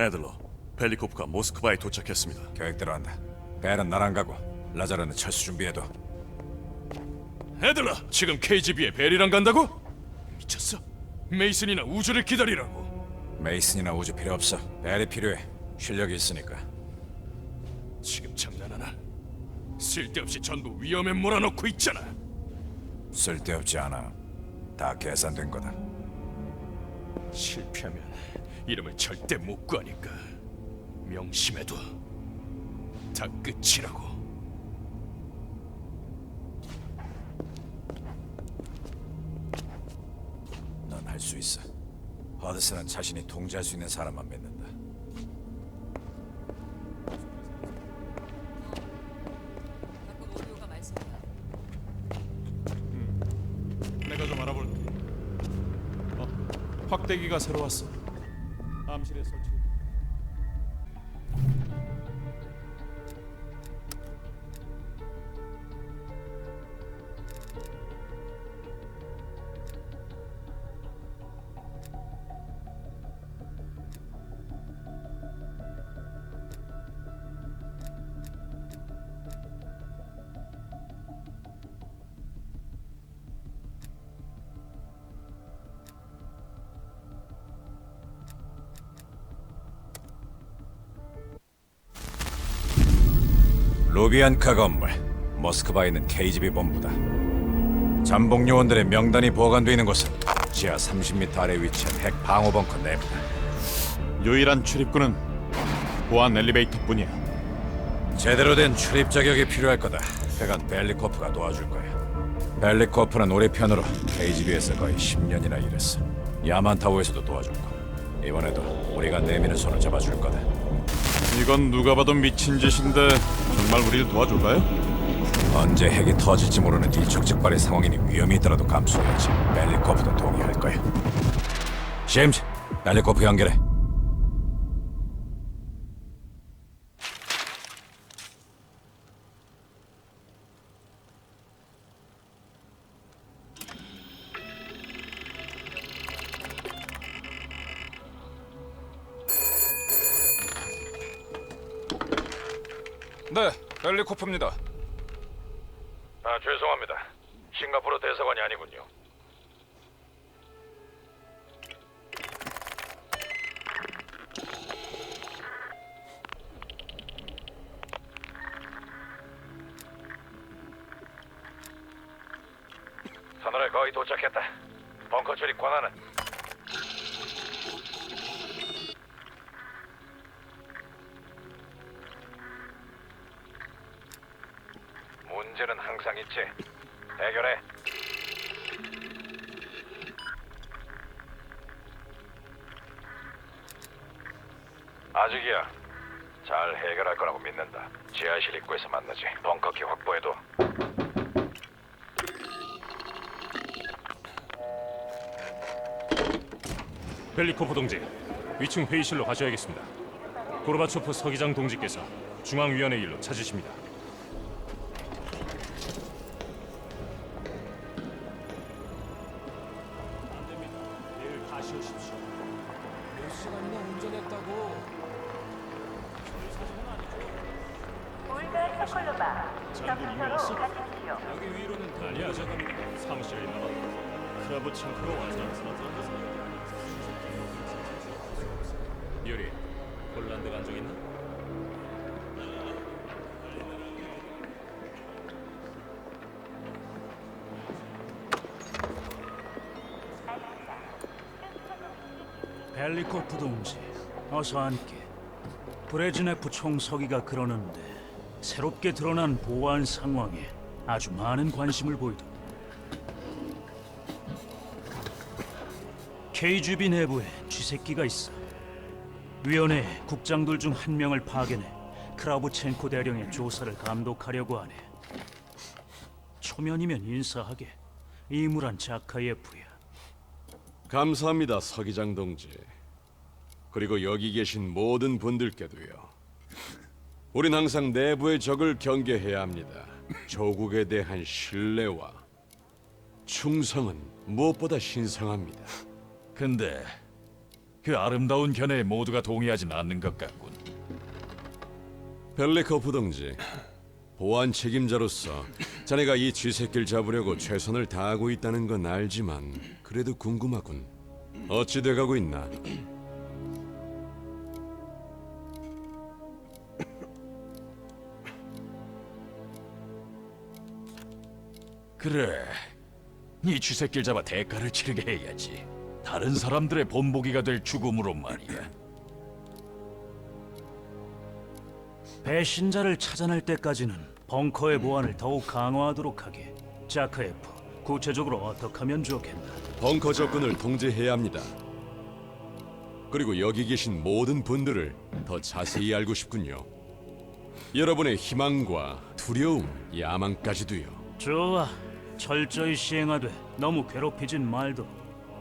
애들러, 벨리코프가 모스크바에 도착했습니다. 계획대로 한다. 벨은 나랑 가고 라자르는 철수 준비해둬. 애들러, 지금 KGB에 벨이랑 간다고? 미쳤어? 메이슨이나 우주를 기다리라고. 메이슨이나 우주 필요 없어. 벨이 필요해. 실력이 있으니까. 지금 장난하나? 쓸데없이 전부 위험에 몰아넣고 있잖아. 쓸데없지 않아. 다 계산된 거다. 실패하면 이름을 절대 못 구하니까 명심해둬. 다 끝이라고. 넌할수 있어. 허드슨은 자신이 통제할 수 있는 사람만 믿는다. 가끔 오디오가 말씀이야. 내가 좀 알아볼게. 어, 확대기가 새로 왔어. 루비안카 건물, 모스크바에 있는 KGB 본부다. 잠복 요원들의 명단이 보관돼 있는 곳은 지하 30m 아래 위치한 핵 방호 벙커 내부다. 유일한 출입구는 보안 엘리베이터뿐이야. 제대로 된 출입 자격이 필요할 거다. 그건 벨리코프가 도와줄 거야. 벨리코프는 우리 편으로 KGB에서 거의 10년이나 일했어. 야만타우에서도 도와줬고 이번에도 우리가 내미는 손을 잡아줄 거다. 이건 누가 봐도 미친 짓인데 정말 우리를 도와줄까요? 언제 핵이 터질지 모르는 일촉즉발의 상황이니 위험이 있더라도 감수해야지. 벨리코프도 동의할 거야. 심즈, 벨리코프 연결해. 네, 벨리코프입니다. 아, 죄송합니다. 싱가포르 대사관이 아니군요. 터널에 거의 도착했다. 벙커 출입 권한은 항상 있지. 해결해. 아직이야. 잘 해결할 거라고 믿는다. 지하실 입구에서 만나지. 벙커키 확보해도. 벨리코프 동지, 위층 회의실로 가셔야겠습니다. 고르바초프 서기장 동지께서 중앙위원회 일로 찾으십니다. 오십시오. 몇 시간이나 운전했다고. 가십시오. 여기 위로는 아니야, 잠깐만. 사무실에 있나 봐. 크라브친크로 완전 유리, 폴란드 벨리코프 동지, 어서 앉게. 브레즈네프 총서기가 그러는데 새롭게 드러난 보안 상황에 아주 많은 관심을 보이던데. KGB 내부에 쥐새끼가 있어. 위원회 국장들 중 한 명을 파견해 크라부첸코 대령의 조사를 감독하려고 하네. 초면이면 인사하게. 이무란 자카예프야. 감사합니다, 서기장 동지. 그리고 여기 계신 모든 분들께도요. 우린 항상 내부의 적을 경계해야 합니다. 조국에 대한 신뢰와 충성은 무엇보다 신성합니다. 근데 그 아름다운 견해에 모두가 동의하진 않는 것 같군. 벨리커프 동지, 보안 책임자로서 자네가 이 쥐새끼를 잡으려고 최선을 다하고 있다는 건 알지만 그래도 궁금하군. 어찌 돼가고 있나? 그래, 이 쥐새끼를 잡아 대가를 치르게 해야지. 다른 사람들의 본보기가 될 죽음으로 말이야. 배신자를 찾아낼 때까지는 벙커의 보안을 더욱 강화하도록 하게. 자크에프, 구체적으로 어떻게 하면 좋겠나? 벙커 접근을 통제해야 합니다. 그리고 여기 계신 모든 분들을 더 자세히 알고 싶군요. 여러분의 희망과 두려움, 야망까지도요. 좋아, 철저히 시행하되 너무 괴롭히진 말도.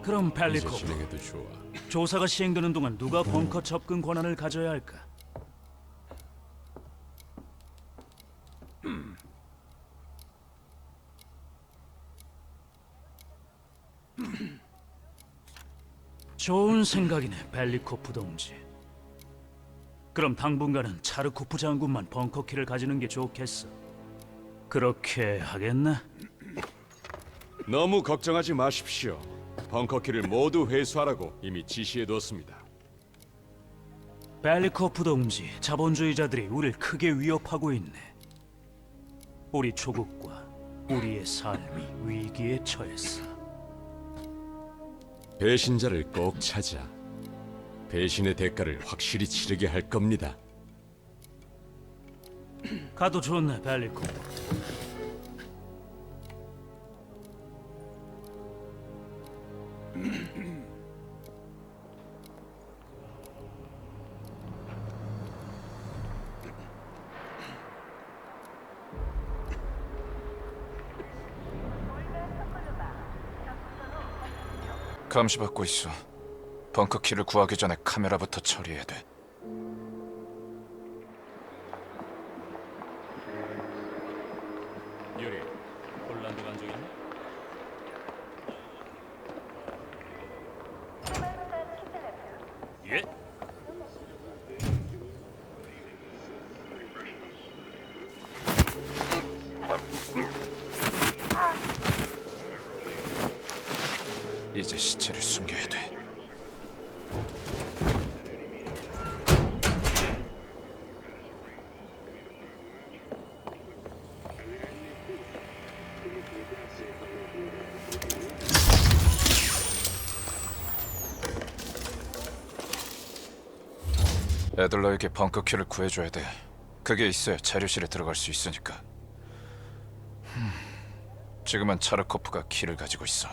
그럼 이제 펠리코, 진행해도 좋아. 조사가 시행되는 동안 누가 벙커 접근 권한을 가져야 할까? 좋은 생각이네, 벨리코프 동지. 그럼 당분간은 차르코프 장군만 벙커키를 가지는 게 좋겠어. 그렇게 하겠나? 너무 걱정하지 마십시오. 벙커키를 모두 회수하라고 이미 지시해 두었습니다. 벨리코프 동지, 자본주의자들이 우릴 크게 위협하고 있네. 우리 조국과 우리의 삶이 위기에 처했어. 배신자를 꼭 찾아 배신의 대가를 확실히 치르게 할 겁니다. 가도 좋네, 벨리코프. 감시받고 있어. 벙커 키를 구하기 전에 카메라부터 처리해야 돼. 유리, 애들러에게 벙커 키를 구해줘야 돼. 그게 있어야 자료실에 들어갈 수 있으니까. 흠, 지금은 차르코프가 키를 가지고 있어.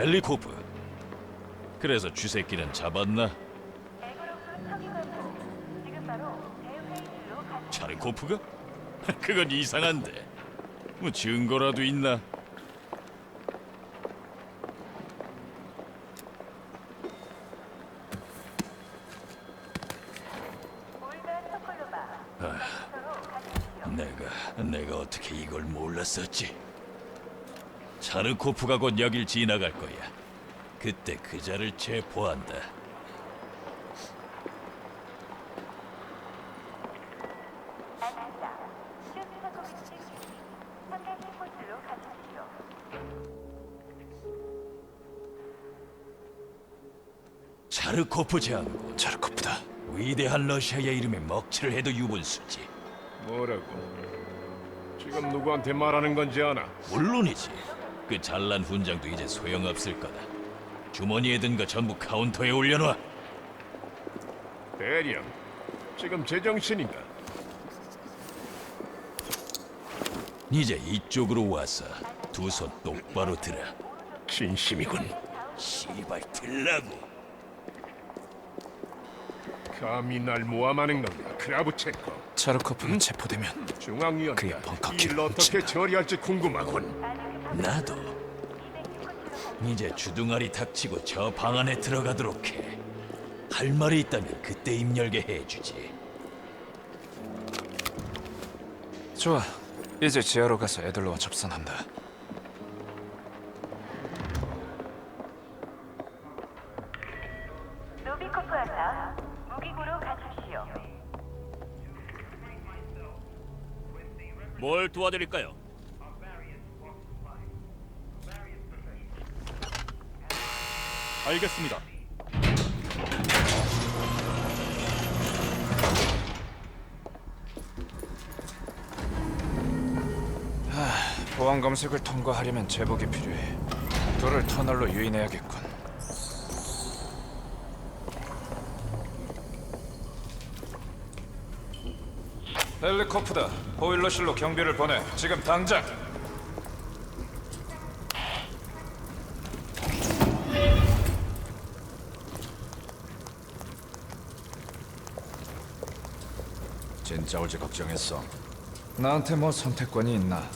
벨리코프. 그래서 쥐새끼는 잡았나? 차르코프가? 그건 이상한데. 뭐 증거라도 있나? 가십시오. 내가 내가 어떻게 이걸 몰랐었지? 차르코프가 곧 여길 지나갈 거야. 그때 그자를 체포한다. 차르코프 장군, 차르코프다. 위대한 러시아의 이름에 먹칠을 해도 유분수지. 뭐라고? 지금 누구한테 말하는 건지 아나? 물론이지. 그 잘난 훈장도 이제 소용없을 거다. 주머니에 든 거 전부 카운터에 올려놔. 대령, 지금 제정신인가? 이제 이쪽으로 와서 두 손 똑바로 들어. 진심이군. 씨발 들라고. 감히 날 모함하는 건가? 크라부체코 차르코프가 체포되면 중앙위원회가 그의 이 벙커키를 일 어떻게. 처리할지 궁금하군. 나도 이제 주둥아리 닥치고 저 방 안에 들어가도록 해. 할 말이 있다면 그때 입 열게 해주지. 좋아. 이제 지하로 가서 애들로와 접선한다. 무기고로 가십시오. 뭘 도와드릴까요? 알겠습니다. 보안 검색을 통과하려면 제복이 필요해. 둘을 터널로 유인해야겠군. 헬리코프다. 보일러실로 경비를 보내. 지금 당장. 진짜 올지 걱정했어. 나한테 뭐 선택권이 있나?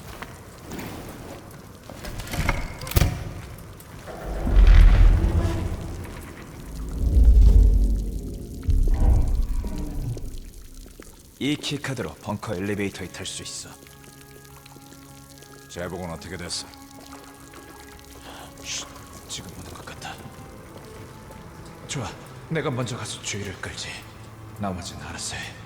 이 키카드로 벙커 엘리베이터에 탈 수 있어. 제복은 어떻게 됐어? 지금 오는 것 같다. 좋아, 내가 먼저 가서 주의를 끌지. 나머지는 알아서 해.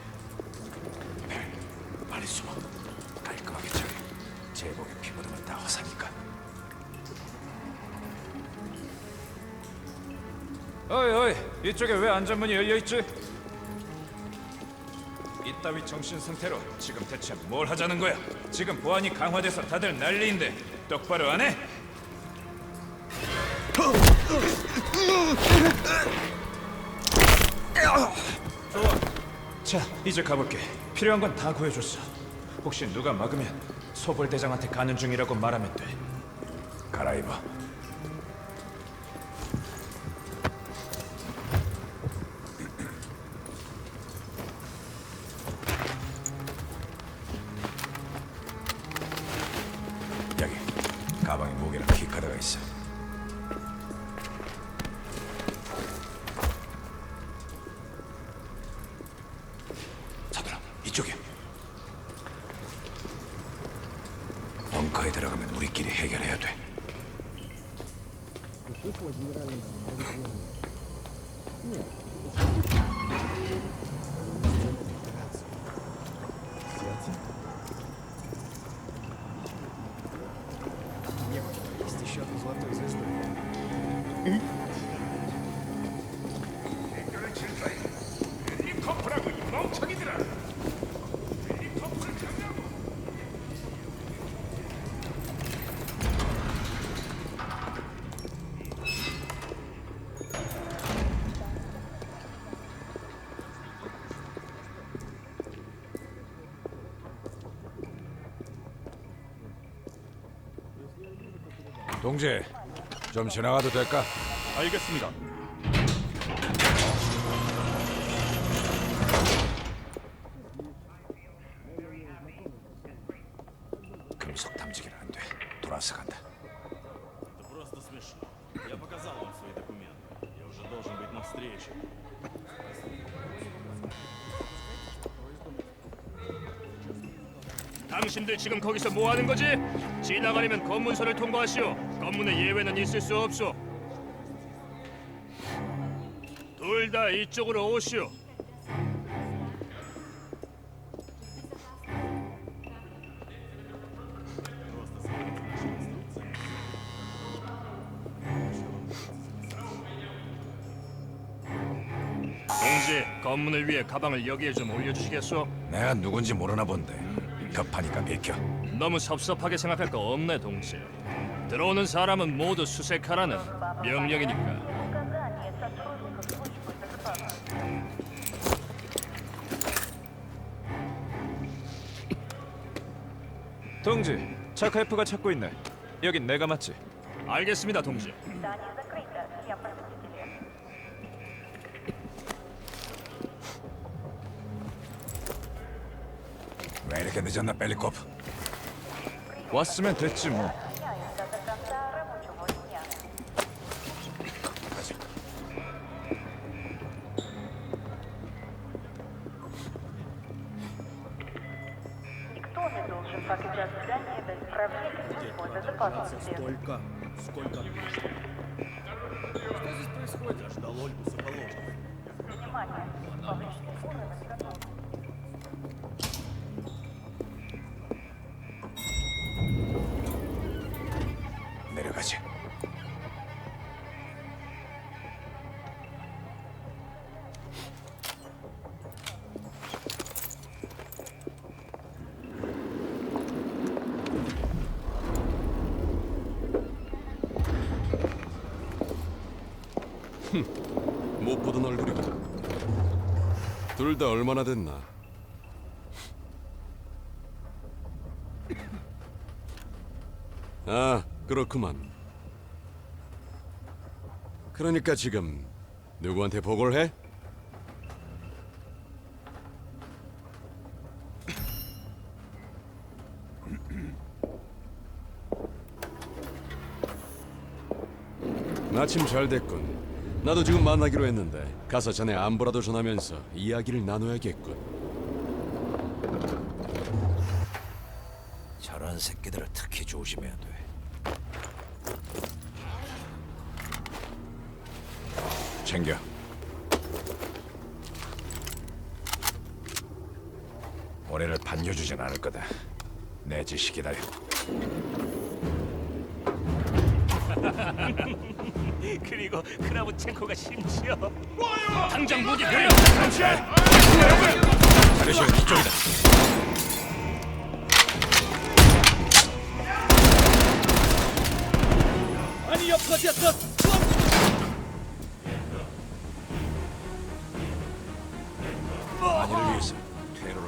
이쪽에 왜 안전문이 열려 있지? 이따위 정신 상태로 지금 대체 뭘 하자는 거야? 지금 보안이 강화돼서 다들 난리인데 똑바로 안 해? 좋아. 자, 이제 가볼게. 필요한 건 다 구해줬어. 혹시 누가 막으면 소벌 대장한테 가는 중이라고 말하면 돼. 갈아입어. 벙커에 들어가면 우리끼리 해결해야 돼. 동재, 좀 지나가도 될까? 알겠습니다. 금속 탐지기는 안 돼. 돌아서 간다. Просто смешно. Я показал вам свои документы. Я уже должен быть на встрече. 당신들 지금 거기서 뭐 하는 거지? 지나가려면 검문소를 통과하시오. 검문에 예외는 있을 수 없소. 둘 다 이쪽으로 오시오. 동지, 검문을 위해 가방을 여기에 좀 올려주시겠소? 내가 누군지 모르나 본데. 급하니까 비켜. 너무 섭섭하게 생각할 거 없네, 동지. 들어오는 사람은 모두 수색하라는 명령이니까. 동지, 차카이프가 찾고 있네. 여긴 내가 맞지? 알겠습니다, 동지. 왜 이렇게 늦었나, 벨리콥? 왔으면 됐지 뭐. 보던 얼굴이고. 둘다 얼마나 됐나? 아, 그렇구만. 그러니까 지금 누구한테 보고를 해? 마침 잘 됐군. 나도 지금 만나기로 했는데 가서 전에 안부라도 전하면서 이야기를 나눠야겠군. 저런 새끼들을 특히 조심해야 돼. 챙겨. 올해를 반겨주진 않을 거다. 내 기다려. 그리고 크라부첸코가 심지어 당장 무기 버려! 자료실 이쪽이다. 만일을 위해서 퇴로를 확보해야 된다.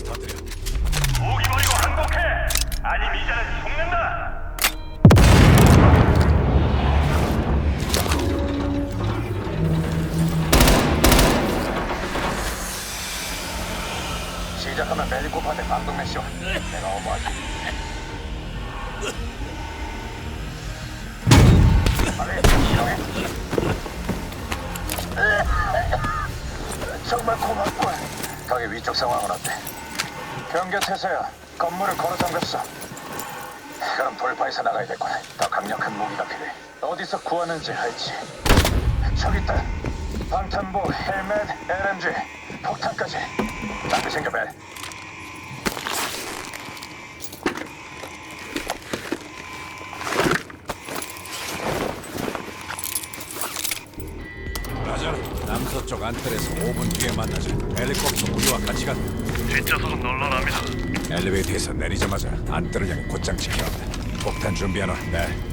터뜨려. 무기 버리고 항복해! 아님 이자는 죽는다! 시작하면 멜리코프한테 방독 내쇼. 내가 어머하지. 빨리 실행해. 정말 고맙군. 거기 위쪽 상황은 어때? 경계 태세야. 건물을 걸어 잠갔어. 그럼 돌파해서 나가야겠군. 더 강력한 무기가 필요해. 어디서 구하는지 알지? 저기 있다. 방탄보, 헬멧, LMG, 폭탄까지. 장비 챙겨 벨. 라자, 남서쪽 안틀에서 5분 뒤에 만나자. 헬리콥터 우리와 같이 간다. 뒷좌석은 널널합니다. 엘리베이터에서 내리자마자 안뜰을 향해 곧장 한다. 폭탄 준비하라. 네.